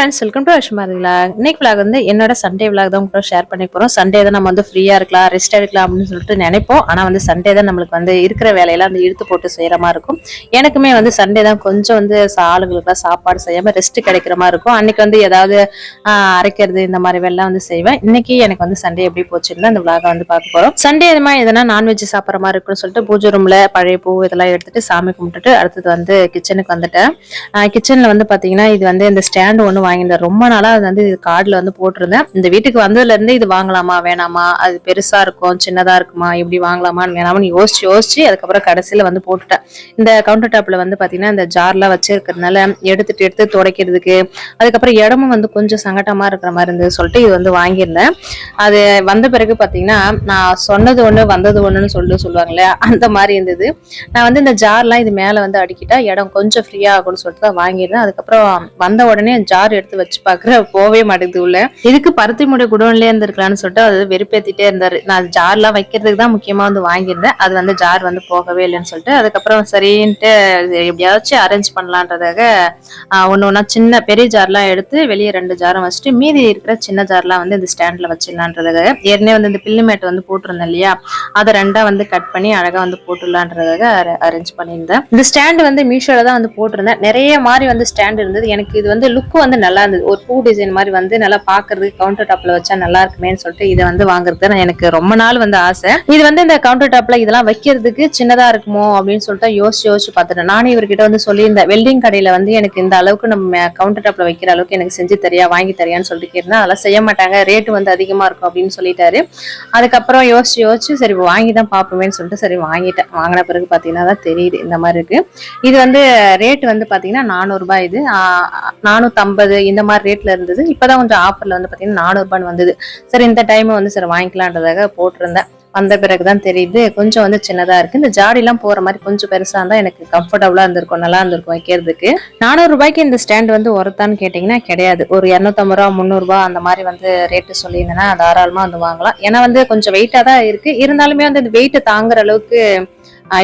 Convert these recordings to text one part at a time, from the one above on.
Friends welcome to Ashmathi vlog இன்னைக்கு vlog வந்து என்னோட சண்டே விலாக் தான் கூட ஷேர் பண்ணி போகிறோம் சண்டே தான் நம்ம வந்து ஃப்ரீயாக இருக்கலாம் ரெஸ்ட் எடுக்கலாம் அப்படின்னு சொல்லிட்டு நினைப்போம். ஆனால் வந்து சண்டே தான் நம்மளுக்கு வந்து இருக்கிற வேலையெல்லாம் வந்து இழுத்து போட்டு செய்கிற மாதிரி இருக்கும். எனக்குமே வந்து சண்டே தான் கொஞ்சம் வந்து ஆளுகளுக்குலாம் ஆளுங்களுக்குலாம் சாப்பாடு செய்யாமல் ரெஸ்ட் கிடைக்கிற மாதிரி இருக்கும். அன்னைக்கு வந்து ஏதாவது அரைக்கிறது இந்த மாதிரி வேலை வந்து செய்வேன். இன்னைக்கு எனக்கு வந்து சண்டே எப்படி போச்சுன்னு அந்த விலாக வந்து பார்க்க போகிறோம் சண்டே இது மாதிரி எதனா நான்வெஜ் சாப்பிட்ற மாதிரி இருக்குன்னு சொல்லிட்டு பூஜை ரூமில் பழைய பூ இதெல்லாம் எடுத்துட்டு சாமி கும்பிட்டுட்டு அடுத்தது வந்து கிச்சனுக்கு வந்துட்டேன். கிச்சனில் வந்து பார்த்தீங்கன்னா இது வந்து இந்த ஸ்டாண்டு ஒன்று வாங்கியிருந்தேன். ரொம்ப நாளாக அது வந்து கார்டில் வந்து போட்டிருந்தேன். இந்த வீட்டுக்கு வந்ததுலேருந்து இது வாங்கலாமா வேணாமா? அது பெருசாக இருக்கும் சின்னதாக இருக்குமா? இப்படி வாங்கலாமான்னு வேணாமான்னு யோசிச்சு யோசிச்சு அதுக்கப்புறம் கடைசியில் வந்து போட்டுட்டேன். இந்த கவுண்டர் டாப்பில் வந்து பார்த்தீங்கன்னா இந்த ஜார்லாம் வச்சிருக்கிறதுனால எடுத்துட்டு எடுத்து துடைக்கிறதுக்கு அதுக்கப்புறம் இடமும் வந்து கொஞ்சம் சங்கட்டமாக இருக்கிற மாதிரி இருந்தது சொல்லிட்டு இது வந்து வாங்கியிருந்தேன். அது வந்த பிறகு பார்த்தீங்கன்னா நான் சொன்னது ஒன்று வந்தது ஒன்றுன்னு சொல்லிட்டு சொல்லுவாங்களே அந்த மாதிரி இருந்தது. நான் வந்து இந்த ஜார்லாம் இது மேலே வந்து அடிக்கிட்டா இடம் கொஞ்சம் ஃப்ரீயாக ஆகும்னு சொல்லிட்டு தான் வாங்கியிருந்தேன். அதுக்கப்புறம் வந்த உடனே ஜார் எடுத்து வச்சு பார்க்குற போவே மாட்டேங்குது உள்ள. இதுக்கு பருத்தி முடி குடோன்லயே இருந்திருக்கலாம்னு சொல்லிட்டு அது வெறுப்பேத்திட்டே இருந்தாரு. நான் ஜார்லாம் வைக்கிறதுக்கு தான் முக்கியமா வந்து வாங்கியிருந்தேன். அது வந்து ஜார் வந்து போகவே இல்லைன்னு சொல்லிட்டு அதுக்கப்புறம் சரின்ட்டு எப்படியாச்சும் அரேஞ்ச் பண்ணலான்றதாக ஒன்று ஒன்றா சின்ன பெரிய ஜார்லாம் எடுத்து வெளியே ரெண்டு ஜாரும் வச்சுட்டு மீதி இருக்கிற சின்ன ஜார்லாம் வந்து இந்த ஸ்டாண்டில் வச்சிடலான்றதாக ஏற்கனவே வந்து இந்த பில்லு மேட் வந்து போட்டிருந்தேன் இல்லையா? அதை ரெண்டா வந்து கட் பண்ணி அழகா வந்து போட்டுடலான்றதாக அரேஞ்ச் பண்ணியிருந்தேன். இந்த ஸ்டாண்ட் வந்து மீஷோல தான் வந்து போட்டிருந்தேன். நிறைய மாதிரி வந்து ஸ்டாண்ட் இருந்தது. எனக்கு இது வந்து லுக் வந்து நல்லா நல்லா இருந்தது. ஒரு பூ டிசைன் மாதிரி வந்து நல்லா பாக்குறதுக்கு கவுண்டர் டாப்ல வச்சா நல்லா இருக்குமேன்னு சொல்லிட்டு இதை வந்து வாங்குறது நான் எனக்கு ரொம்ப நாள் வந்து ஆசை. இது வந்து இந்த கவுண்டர் டாப்ல இதெல்லாம் வைக்கிறதுக்கு சின்னதா இருக்குமோ அப்படின்னு சொல்லிட்டு யோசிச்சு யோசிச்சு பார்த்துட்டேன். நானும் இவர்கிட்ட வந்து சொல்லியிருந்தேன் வெல்டிங் கடையில வந்து எனக்கு இந்த அளவுக்கு நம்ம கவுண்டர் டாப்ல வைக்கிற அளவுக்கு எனக்கு செஞ்சு தரியா வாங்கி தரியான்னு சொல்லிட்டு கேட்டேன். அதெல்லாம் செய்ய மாட்டாங்க ரேட்டு வந்து அதிகமா இருக்கும் அப்படின்னு சொல்லிட்டாரு. அதுக்கப்புறம் யோசிச்சு யோசிச்சு சரி வாங்கி தான் பார்ப்போமேன்னு சொல்லிட்டு சரி வாங்கிட்டேன். வாங்கின பிறகு பார்த்தீங்கன்னா தான் தெரியுது இந்த மாதிரி இருக்கு. இது வந்து ரேட் வந்து பார்த்தீங்கன்னா நானூறுபா இது. நானூற்றம்பது இந்த மாதிரி ரேட்ல இருந்தது. இப்போதான் கொஞ்சம் ஆஃபர்ல வந்து பார்த்தீங்கன்னா நானூறுபான்னு வந்தது. சரி இந்த டைம் வந்து சரி வாங்கிக்கலான்றதாக போட்டிருந்தேன். வந்த பிறகுதான் தெரியுது. கொஞ்சம் வந்து சின்னதா இருக்கு. இந்த ஜாடிலாம் போற மாதிரி கொஞ்சம் பெருசா இருந்தா எனக்கு கம்ஃபர்டபுளா இருந்திருக்கும் நல்லா இருந்திருக்கும் வைக்கிறதுக்கு. நானூறு ரூபாய்க்கு இந்த ஸ்டாண்ட் வந்து ஒருத்தான்னு கேட்டிங்கன்னா கிடையாது. ஒரு இரநூத்தம்பது ரூபா முந்நூறுரூவா அந்த மாதிரி வந்து ரேட்டு சொல்லியிருந்தேன்னா தாராளமா வந்து வாங்கலாம். ஏன்னா வந்து கொஞ்சம் வெயிட்டா தான் இருக்கு. இருந்தாலுமே வந்து இந்த வெயிட்டை தாங்குற அளவுக்கு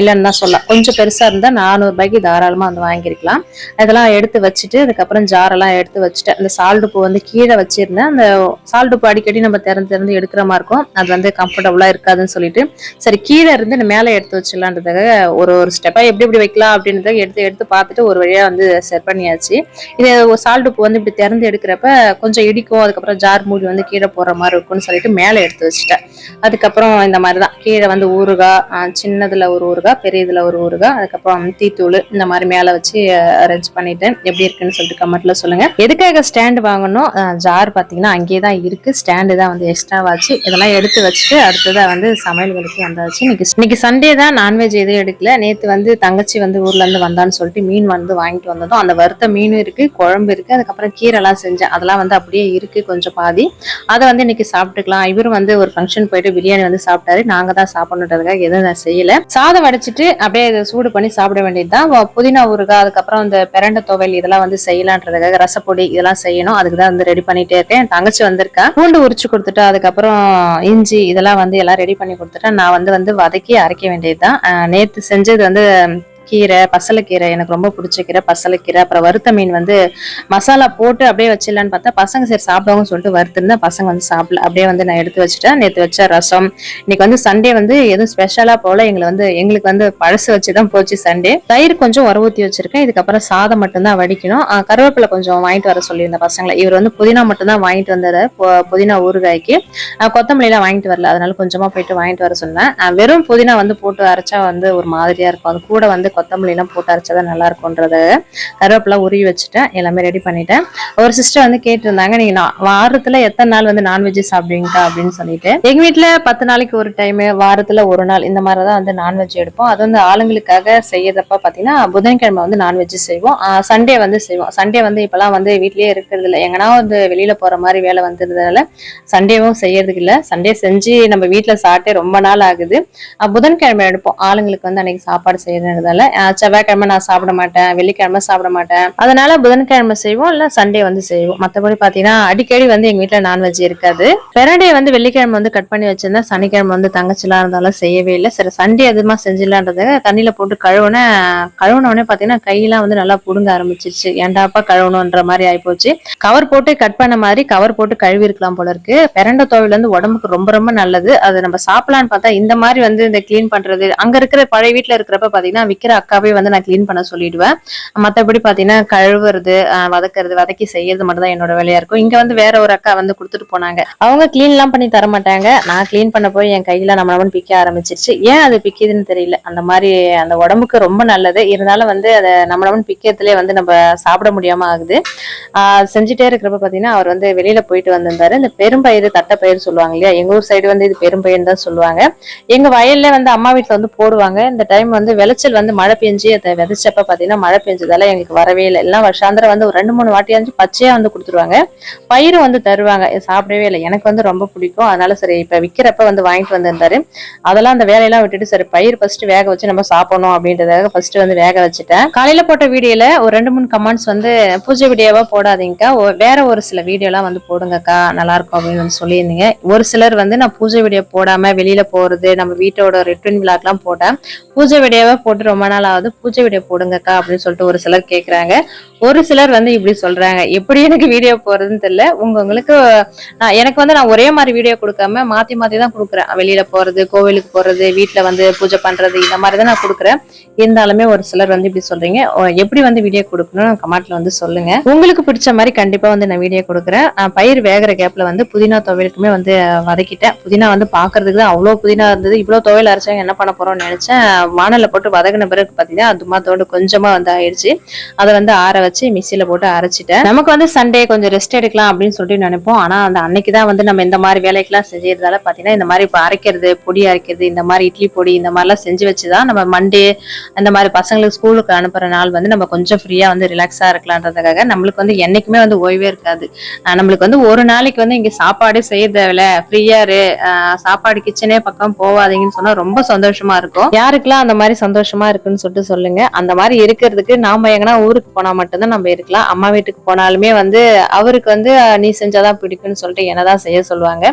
இல்லைன்னு தான் சொல்லலாம். கொஞ்சம் பெருசாக இருந்தால் நானூறு ரூபாய்க்கு வந்து வாங்கியிருக்கலாம். இதெல்லாம் எடுத்து வச்சுட்டு அதுக்கப்புறம் ஜாரெல்லாம் எடுத்து வச்சுட்டு அந்த சால்டு பூ வந்து கீழே வச்சுருந்தேன். அந்த சால்டு பூ அடிக்கடி நம்ம திறந்து திறந்து எடுக்கிற மாதிரி இருக்கும். அது வந்து கம்ஃபர்டபுளாக இருக்காதுன்னு சொல்லிட்டு. சரி கீழே இருந்து இந்த மேலே எடுத்து வச்சிடலான்றதுக்காக ஒரு ஒரு ஸ்டெப்பாக எப்படி எப்படி வைக்கலாம் அப்படின்றத எடுத்து எடுத்து பார்த்துட்டு ஒரு வழியாக வந்து செட் பண்ணியாச்சு. இது சால்டு பூ வந்து இப்படி திறந்து எடுக்கிறப்ப கொஞ்சம் இடிக்கும். அதுக்கப்புறம் ஜார் மூடி வந்து கீழே போகிற மாதிரி இருக்கும்னு சொல்லிட்டு மேலே எடுத்து வச்சுட்டேன். அதுக்கப்புறம் இந்த மாதிரி தான் கீழே வந்து ஊறுகாய் சின்னதில் ஒரு ஊறுகாய் பெரியதில் ஒரு ஊறுகாய் அதுக்கப்புறம் தீத்தூள் இந்த மாதிரி மேலே வச்சு அரேஞ்ச் பண்ணிட்டேன் எப்படி இருக்குன்னு சொல்லிட்டு கமெண்ட்டில் சொல்லுங்க. எதுக்காக ஸ்டாண்டு வாங்கணும்? ஜார் பார்த்தீங்கன்னா அங்கேயே தான் இருக்குது ஸ்டாண்டு தான் வந்து எக்ஸ்ட்ராவாச்சு இதெல்லாம் எடுத்து வச்சுட்டு அடுத்ததாக வந்து சமையல் வேலைக்கு வந்தாச்சு. இன்னைக்கு இன்னைக்கு சண்டே தான் நான்வெஜ் எதுவும் எடுக்கல. நேற்று வந்து தங்கச்சி வந்து ஊர்லேருந்து வந்தான்னு சொல்லிட்டு மீன் வந்து வாங்கிட்டு வந்ததும் அந்த வறுத்த மீனும் இருக்கு குழம்பு இருக்குது அதுக்கப்புறம் கீரைலாம் செஞ்சேன். அதெல்லாம் வந்து அப்படியே இருக்கு கொஞ்சம் பாதி. அதை வந்து இன்னைக்கு சாப்பிட்டுக்கலாம். இவரும் வந்து ஒரு ஃபங்க்ஷன் போயிட்டு பிரியாணி வந்து சாப்பிட்டாரு. நாங்க தான் சாப்பிடணுன்றதுக்காக எதுவும் நான் செய்யல. சாதம் வடிச்சிட்டு அப்படியே இதை சூடு பண்ணி சாப்பிட வேண்டியதுதான். புதினா ஊறுகாய் அதுக்கப்புறம் இந்த பிரண்ட துவையல் இதெல்லாம் வந்து செய்யலான்றதுக்காக ரசப்பொடி இதெல்லாம் செய்யணும். அதுக்கு தான் வந்து ரெடி பண்ணிட்டே இருக்கேன். தங்கச்சி வந்திருக்கா. பூண்டு உரிச்சு கொடுத்துட்டு அதுக்கப்புறம் இஞ்சி இதெல்லாம் வந்து எல்லாம் ரெடி பண்ணி கொடுத்துட்டேன் நான் வந்து வந்து வதக்கி அரைக்க வேண்டியதுதான். அஹ் நேத்து செஞ்சது வந்து கீரை பசலைக்கீரை எனக்கு ரொம்ப பிடிச்ச கீரை பசலைக்கீரை. அப்புறம் வறுத்த மீன் வந்து மசாலா போட்டு அப்படியே வச்சிடலான்னு பார்த்தா பசங்க சரி சாப்பிடுவாங்கன்னு சொல்லிட்டு வறுத்துருந்தா பசங்க வந்து சாப்பிடல. அப்படியே வந்து நான் எடுத்து வச்சுட்டேன். நேற்று வச்ச ரசம். இன்னைக்கு வந்து சண்டே வந்து எதுவும் ஸ்பெஷலாக போல எங்களை வந்து எங்களுக்கு வந்து பழசு வச்சு தான் போச்சு சண்டே. தயிர் கொஞ்சம் உர ஊற்றி வச்சிருக்கேன். இதுக்கப்புறம் சாதம் மட்டும்தான் வடிக்கணும். கருவேப்பிலை கொஞ்சம் வாங்கிட்டு வர சொல்லியிருந்தேன் பசங்களை. இவர் வந்து புதினா மட்டும்தான் வாங்கிட்டு வந்தாரு. புதினா ஊறுகாய்க்கு. ஆஹ் வாங்கிட்டு வரல. அதனால கொஞ்சமாக போயிட்டு வாங்கிட்டு வர சொன்னேன். வெறும் புதினா வந்து போட்டு அரைச்சா வந்து ஒரு மாதிரியாக இருக்கும். அது கூட வந்து கொத்தமல்லிலாம் போட்டு அரைச்சாதான் நல்லா இருக்கும்ன்றத கருவேப்பிலை உருவி வச்சுட்டேன். எல்லாமே ரெடி பண்ணிட்டேன். ஒரு சிஸ்டர் வந்து கேட்டிருந்தாங்க நீங்க வாரத்துல எத்தனை நாள் வந்து நான்வெஜ் சாப்பிடுவீங்க? அப்படின்னு சொல்லிட்டு. எங்க வீட்டுல பத்து நாளைக்கு ஒரு டைம் வாரத்துல ஒரு நாள் இந்த மாதிரி தான் வந்து நான்வெஜ் எடுப்போம். அது வந்து ஆளுங்களுக்காக செய்யறப்ப பாத்தீங்கன்னா புதன்கிழமை வந்து நான்வெஜ் செய்வோம். சண்டே வந்து செய்வோம். சண்டே வந்து இப்பெல்லாம் வந்து வீட்லயே இருக்கிறது இல்லை. எங்கன்னா வந்து வெளியில போற மாதிரி வேலை வந்ததுனால சண்டேவும் செய்யறதுக்கு இல்ல. சண்டே செஞ்சு நம்ம வீட்டுல சாப்பிட்டே ரொம்ப நாள் ஆகுது. புதன்கிழமை எடுப்போம். ஆளுங்களுக்கு வந்து அன்னைக்கு சாப்பாடு செய்யறதுனால செவ்வாய்க்கிழமை நான் சாப்பிட மாட்டேன் வெள்ளிக்கிழமை சாப்பிட மாட்டேன். அதனால புதன்கிழமை செய்வோம் இல்ல சண்டே வந்து செய்வோம். மத்தபடி பாத்தீங்கன்னா அடிக்கடி வந்து எங்க வீட்டுல நான்வெஜ் இருக்காது. பெரண்டே வந்து வெள்ளிக்கிழமை வந்து கட் பண்ணி வச்சிருந்தா சனிக்கிழமை வந்து தங்கச்சிலாம் இருந்தாலும் செய்யவே இல்லை. சரி சண்டே அதிகமா செஞ்சிடலான்றது தண்ணியில போட்டு கழுவுன கழுவுன உடனே பாத்தீங்கன்னா கையெல்லாம் வந்து நல்லா புடுங்க ஆரம்பிச்சிருச்சு. ஏன்டாப்பா கழுவணுன்ற மாதிரி ஆயிப்போச்சு. கவர் போட்டு கட் பண்ண மாதிரி கவர் போட்டு கழுவி இருக்கலாம் போல இருக்கு. பெரண்டை துவையல் வந்து உடம்புக்கு ரொம்ப ரொம்ப நல்லது. அது நம்ம சாப்பிடலான்னு பார்த்தா இந்த மாதிரி வந்து இந்த க்ளீன் பண்றது அங்க இருக்கிற பழைய வீட்டுல இருக்கிறப்ப பாத்தீங்கன்னா விக்கிற அக்காவே வந்து நான் க்ளீன் பண்ண சொல்லிடுவேன். மற்றபடி பாத்தீங்கன்னா கழுவுறது வதக்கிறது வதக்குறது வதக்கி செய்யறது மட்டும் தான் என்னோட வேலையா இருக்கும். இங்க வந்து வேற ஒரு அக்கா வந்து கொடுத்துட்டு போனாங்க. அவங்க க்ளீன் எல்லாம் பண்ணி தர மாட்டாங்க. நான் க்ளீன் பண்ண போய் என் கையில நம்ம நம்ம பிக்க ஆரம்பிச்சிருச்சு. ஏன் அது பிக்குதுன்னு தெரியல. அந்த மாதிரி அந்த உடம்புக்கு ரொம்ப நல்லது. இருந்தாலும் வந்து அதை நம்ம நம்ம பிக்கிறதுலேயே வந்து நம்ம சாப்பிட முடியாம ஆகுது. செஞ்சுட்டே இருக்கிறப்ப பாத்தீங்கன்னா அவர் வந்து வெளியில போயிட்டு வந்திருந்தாரு. இந்த பெரும்பயிறு தட்டைப்பயிறு சொல்லுவாங்க இல்லையா? எங்க ஊர் சைடு வந்து இது பெரும்பயிர்னு தான் சொல்லுவாங்க. எங்க வயல்ல வந்து அம்மா வீட்டுல வந்து போடுவாங்க. இந்த டைம் வந்து விளைச்சல் வந்து மழை பெஞ்சு அதை விதைச்சப்ப பார்த்தீங்கன்னா மழை பெஞ்சதால எங்களுக்கு வரவே இல்லை. எல்லாம் வருஷாந்திரம் வந்து ஒரு ரெண்டு மூணு வாட்டியாச்சு பச்சையாக வந்து கொடுத்துருவாங்க. பயிரும் வந்து தருவாங்க. சாப்பிடவே இல்லை. எனக்கு வந்து ரொம்ப பிடிக்கும். அதனால சரி இப்போ விற்கிறப்ப வந்து வாங்கிட்டு வந்திருந்தாரு. அதெல்லாம் அந்த வேலையெல்லாம் விட்டுட்டு சரி பயிர் ஃபர்ஸ்ட் வேக வச்சு நம்ம சாப்பிடணும் அப்படின்றதுக்காக ஃபர்ஸ்ட் வந்து வேக வச்சுட்டேன். காலையில் போட்ட வீடியோவில் ஒரு ரெண்டு மூணு கமெண்ட்ஸ் வந்து பூஜை வீடியோவாக போடாதீங்கக்கா. வேற ஒரு சில வீடியோலாம் வந்து போடுங்கக்கா. நல்லாயிருக்கும் அப்படின்னு வந்து சொல்லியிருந்தீங்க. ஒரு சிலர் வந்து நான் பூஜை வீடியோ போடாமல் வெளியில் போகிறது நம்ம வீட்டோட ரிட்டன் விழாக்கெலாம் போட்டேன். பூஜை வீடியோவா போட்டு ரொம்ப நாளாவது பூஜை வீடியோ போடுங்கக்கா அப்படின்னு சொல்லிட்டு ஒரு சிலர் கேட்குறாங்க ஒரு சிலர் வந்து இப்படி சொல்றாங்க. எப்படி எனக்கு வீடியோ போறதுன்னு தெரியல. உங்க உங்களுக்கு நான் எனக்கு வந்து நான் ஒரே மாதிரி வீடியோ கொடுக்காம மாத்தி மாத்தி தான் கொடுக்குறேன். வெளியில போறது கோவிலுக்கு போறது வீட்ல வந்து பூஜை பண்றது இந்த மாதிரி தான் நான் கொடுக்குறேன். இருந்தாலுமே ஒரு சிலர் வந்து இப்படி சொல்றீங்க. எப்படி வந்து வீடியோ கொடுக்கணும் கமெண்ட்ல வந்து சொல்லுங்க. உங்களுக்கு பிடிச்ச மாதிரி கண்டிப்பா வந்து நான் வீடியோ கொடுக்குறேன். நான் பயிர் வேகிற கேப்ல வந்து புதினா துவையலுக்குமே வந்து வதக்கிட்டேன். புதினா வந்து பாக்குறதுக்கு தான் அவ்வளோ புதினா இருந்தது. இவ்வளோ துவையல் அரைச்சாங்க என்ன பண்ண போறோம்னு நினைச்சேன். வானல்ல போட்டு வதக்கின பிறகு பாத்தீங்கன்னா அதுமா கொஞ்சமா வந்து ஆயிடுச்சு. அதை வந்து ஆற வச்சு மிக்சியில போட்டு அரைச்சிட்டேன். நமக்கு வந்து சண்டே கொஞ்சம் ரெஸ்ட் எடுக்கலாம் அப்படின்னு சொல்லிட்டு நினைப்போம். ஆனா அந்த அன்னைக்கு தான் வந்து நம்ம இந்த மாதிரி வேலைக்கெல்லாம் செஞ்சதால பாத்தீங்கன்னா இந்த மாதிரி இப்போ அரைக்கிறது பொடி அரைக்கிறது இந்த மாதிரி இட்லி பொடி இந்த மாதிரிலாம் செஞ்சு வச்சுதான் நம்ம மண்டே அந்த மாதிரி பசங்களுக்கு ஸ்கூலுக்கு அனுப்புற நாள் வந்து நம்ம கொஞ்சம் ஃப்ரீயா வந்து ரிலாக்ஸா இருக்கலான்றதுக்காக நம்மளுக்கு வந்து என்னைக்குமே வந்து ஓய்வே இருக்காது. நம்மளுக்கு வந்து ஒரு நாளைக்கு வந்து இங்க சாப்பாடு செய்ய தேவையில்ல. ஃப்ரீயா இரு. ஆஹ் சாப்பாடு கிச்சனே பக்கம் போவாதீங்கன்னு சொன்னா ரொம்ப சந்தோஷமா இருக்கும். யாருக்கெல்லாம் அந்த மாதிரி சந்தோஷமா இருக்குன்னு சொல்லிட்டு சொல்லுங்க. அந்த மாதிரி இருக்கிறதுக்கு நாம எங்கன்னா ஊருக்கு போனா மட்டும்தான் நம்ம இருக்கலாம். அம்மா வீட்டுக்கு போனாலுமே வந்து அவருக்கு வந்து நீ செஞ்சாதான் பிடிக்கும்னு சொல்லிட்டு என்னதான் செய்ய சொல்லுவாங்க.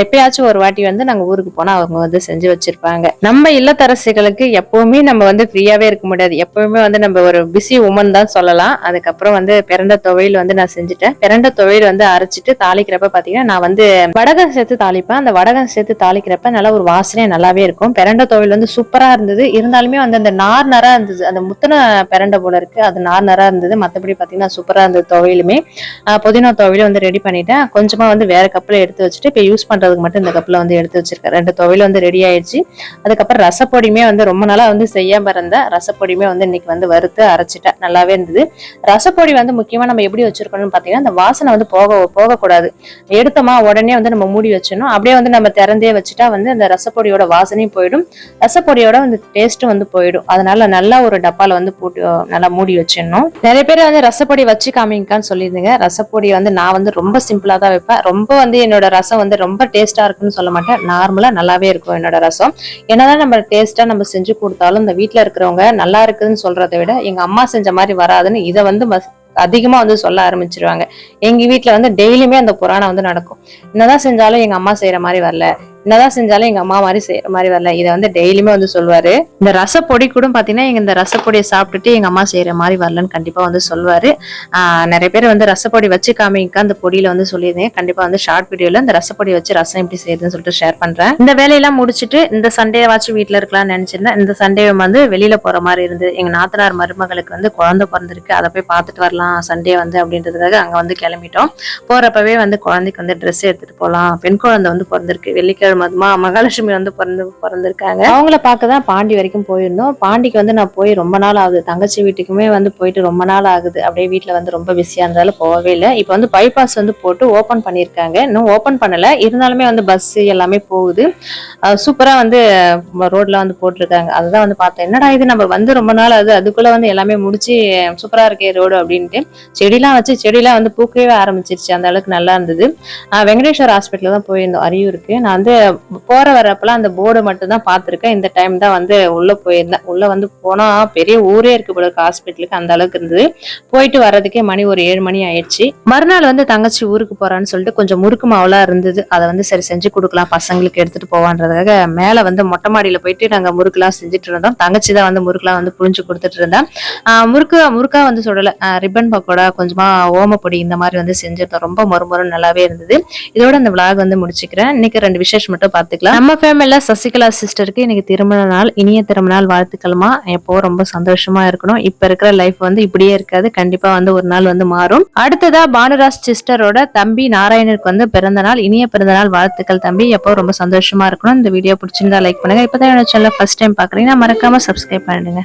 எப்பயாச்சும் ஒரு வாட்டி வந்து நாங்க ஊருக்கு போனா அவங்க வந்து செஞ்சு வச்சிருப்பாங்க. நம்ம இல்லத்தரசிகளுக்கு எப்பவுமே நம்ம வந்து ஃப்ரீயாவே இருக்க முடியாது. எப்பவுமே வந்து நம்ம ஒரு பிஸி உமன் தான் சொல்லலாம். அதுக்கப்புறம் வந்து பிறண்ட துவையல் வந்து நான் செஞ்சுட்டேன். பிறண்ட துவையல் வந்து அரைச்சிட்டு தாளிக்கிறப்ப பாத்தீங்கன்னா நான் வந்து வடகம் சேர்த்து தாளிப்பேன். அந்த வடகம் சேர்த்து தாளிக்கிறப்ப நல்லா ஒரு வாசனை நல்லாவே இருக்கும். பிறண்ட துவையல் வந்து சூப்பரா இருந்தது. இருந்தாலுமே வந்து அந்த நார் நரா இருந்தது. அந்த முத்தின பிறண்ட போல இருக்கு. அது நார் நரா இருந்தது மற்றபடி பார்த்தீங்கன்னா சூப்பரா இருந்தது துவையிலுமே. புதினா துவையிலும் வந்து ரெடி பண்ணிட்டேன். கொஞ்சமா வந்து வேற கப்பில் எடுத்து வச்சுட்டு இப்போ யூஸ் பண்றதுக்கு மட்டும் இந்த கப்பில் வந்து எடுத்து வச்சிருக்கேன். ரெண்டு துவையல் வந்து ரெடி ஆயிடுச்சு அதுக்கப்புறம் ரசப்பொடியுமே வந்து ரொம்ப நாளாக வந்து செய்யாம இருந்தேன் ரசப்பொடியுமே வந்து இன்னைக்கு வந்து வறுத்து அரைச்சிட்டேன். நல்லாவே இருந்தது. ரசப்பொடி வந்து முக்கியமா நம்ம எப்படி வச்சிருக்கணும்னு பாத்தீங்கன்னா அந்த வாசனை வந்து போக போகக்கூடாது. எடுத்தோமா உடனே வந்து நம்ம மூடி வச்சிடணும். அப்படியே வந்து நம்ம திறந்தே வச்சுட்டா வந்து அந்த ரசப்பொடியோட வாசனையும் போயிடும். ரசப்பொடியோட வந்து டேஸ்ட்டும் வந்து போயிடும். அதனால நல்லா ஒரு டப்பால வந்து போட்டு நல்லா மூடி வச்சிடணும். நிறைய பேர் வந்து ரசப்பொடி வச்சு காமிங்கன்னு சொல்லியிருந்தீங்க. ரசப்பொடி வந்து நான் வந்து ரொம்ப சிம்பிளா தான் வைப்பேன். ரொம்ப வந்து என்னோட ரசம் வந்து ரொம்ப டேஸ்டா இருக்குன்னு சொல்ல மாட்டேன். நார்மலா நல்லாவே இருக்கும் என்னோட ரசம். என்னதான் நம்ம டேஸ்டா நம்ம செஞ்சு கொடுத்தாலும் இந்த வீட்டுல இருக்கிறவங்க நல்லா இருக்குதுன்னு சொல்றதை விட எங்க அம்மா செஞ்ச மாதிரி வராதுன்னு இதை வந்து மஸ்- அதிகமா வந்து சொல்ல ஆரம்பிச்சிருவாங்க. எங்க வீட்டில் வந்து டெய்லியுமே அந்த புராணம் வந்து நடக்கும். என்னதான் செஞ்சாலும் எங்க அம்மா செய்யற மாதிரி வரல. என்னதான் செஞ்சாலும் எங்க அம்மா மாதிரி செய்யற மாதிரி வரல. இதை வந்து டெய்லியுமே வந்து சொல்லுவாரு இந்த ரசப்பொடி கூட பாத்தீங்கன்னா எங்க இந்த ரசப்பொடியை சாப்பிட்டுட்டு எங்க அம்மா செய்யற மாதிரி வரலன்னு கண்டிப்பா வந்து சொல்லுவாரு நிறைய பேர் வந்து ரசப்பொடி வச்சு காமிங்க அந்த பொடியில வந்து சொல்லியிருந்தேன். கண்டிப்பா வந்து ஷார்ட் வீடியோல இந்த ரசப்பொடி வச்சு ரசம் எப்படி செய்யுதுன்னு சொல்லிட்டு ஷேர் பண்றேன். இந்த வேலையெல்லாம் முடிச்சுட்டு இந்த சண்டே வாச்சு வீட்டுல இருக்கலாம்னு நினைச்சிருந்தேன் இந்த சண்டே வந்து வெளியில போற மாதிரி இருந்தது. எங்க நாத்தனார் மருமகளுக்கு வந்து குழந்தை பிறந்திருக்கு. அதை போய் பார்த்துட்டு வரலாம் சண்டே வந்து அப்படின்றதுக்காக அங்க வந்து கிளம்பிட்டோம். போறப்பவே வந்து குழந்தைக்கு வந்து ட்ரெஸ் எடுத்துட்டு போகலாம் பெண் குழந்தை வந்து பிறந்திருக்கு. வெள்ளிக்கிழமை மாதமா மகாலட்சுமி வந்து பிறந்து பிறந்திருக்காங்க. அவங்கள பார்க்க தான் பாண்டி வரைக்கும் போயிருந்தோம். பாண்டிக்கு வந்து நான் போய் ரொம்ப நாள் ஆகுது. தங்கச்சி வீட்டுக்குமே வந்து போயிட்டு ரொம்ப நாள் ஆகுது. அப்படியே வீட்டில் வந்து ரொம்ப பிஸியா இருந்தாலும் போகவே இல்லை. இப்போ வந்து பைபாஸ் வந்து போட்டு ஓபன் பண்ணியிருக்காங்க. இன்னும் ஓபன் பண்ணல. இருந்தாலுமே வந்து பஸ் எல்லாமே போகுது. சூப்பரா வந்து ரோட்ல வந்து போட்டிருக்காங்க. அதுதான் வந்து பார்த்தேன். என்னடா இது? நம்ம வந்து ரொம்ப நாள் ஆகுது. அதுக்குள்ள வந்து எல்லாமே முடிச்சு சூப்பரா இருக்கே ரோடு அப்படின்ட்டு. செடிலாம் வச்சு செடிலாம் வந்து பூக்கவே ஆரம்பிச்சிருச்சு. அந்த அளவுக்கு நல்லா இருந்தது. வெங்கடேஸ்வர் ஹாஸ்பிட்டல் தான் போயிருந்தோம். அரியூருக்கு நான் வந்து போற வரப்பெல்லாம் அந்த போர்டு மட்டும் தான் பார்த்துருக்கேன். இந்த டைம் தான் வந்து உள்ள போயிருந்தேன். உள்ள வந்து போனா பெரிய ஊரே இருக்கு போல ஹாஸ்பிட்டலுக்கு அந்த அளவுக்கு இருந்தது. போயிட்டு வர்றதுக்கே மணி ஒரு ஏழு மணி ஆயிடுச்சு. மறுநாள் வந்து தங்கச்சி ஊருக்கு போறான்னு சொல்லிட்டு கொஞ்சம் முறுக்கு மாவுலாம் இருந்தது. அதை வந்து சரி செஞ்சு கொடுக்கலாம். பசங்களுக்கு எடுத்துட்டு போவான்றதுக்காக மேல வந்து மொட்டை மாடியில போயிட்டு நாங்க முறுக்குலாம் செஞ்சுட்டு இருந்தோம். தங்கச்சி தான் வந்து முறுக்குலாம் வந்து புழிஞ்சு கொடுத்துட்டு இருந்தேன் முறுக்கு முறுக்கா வந்து சொல்லல. ரிப்பன் பக்கோடா கொஞ்சமா ஓமப்பொடி இந்த மாதிரி வந்து செஞ்சிருந்தோம். ரொம்ப மொறுமொறு நல்லாவே இருந்தது. இதோட அந்த விளாக் வந்து முடிச்சுக்கிறேன். இன்னைக்கு ரெண்டு விசேஷம் மட்டும் பார்த்துக்கலாம் நம்ம ஃபேமிலியில சசிகலா சிஸ்டருக்கு இன்னைக்கு திருமண நாள் இனிய திருமண நாள் வாழ்த்துக்கள்மா. எப்போ ரொம்ப சந்தோஷமா இருக்கணும். இப்ப இருக்கிற லைஃப் வந்து இப்படியே இருக்காது. கண்டிப்பா வந்து ஒரு நாள் வந்து மாறும். அடுத்ததா பானுராஜ் சிஸ்டரோட தம்பி நாராயணருக்கு வந்து பிறந்த நாள் இனிய பிறந்த நாள் வாழ்த்துக்கள் தம்பி. எப்போ ரொம்ப சந்தோஷமா இருக்கணும். இந்த வீடியோ பிடிச்சிருந்தா லைக் பண்ணுங்க. இப்பதான் என்னோட சேனல் ஃபர்ஸ்ட் டைம் பாக்குறீங்கன்னா மறக்காம சப்ஸ்கிரைப் பண்ணிடுங்க.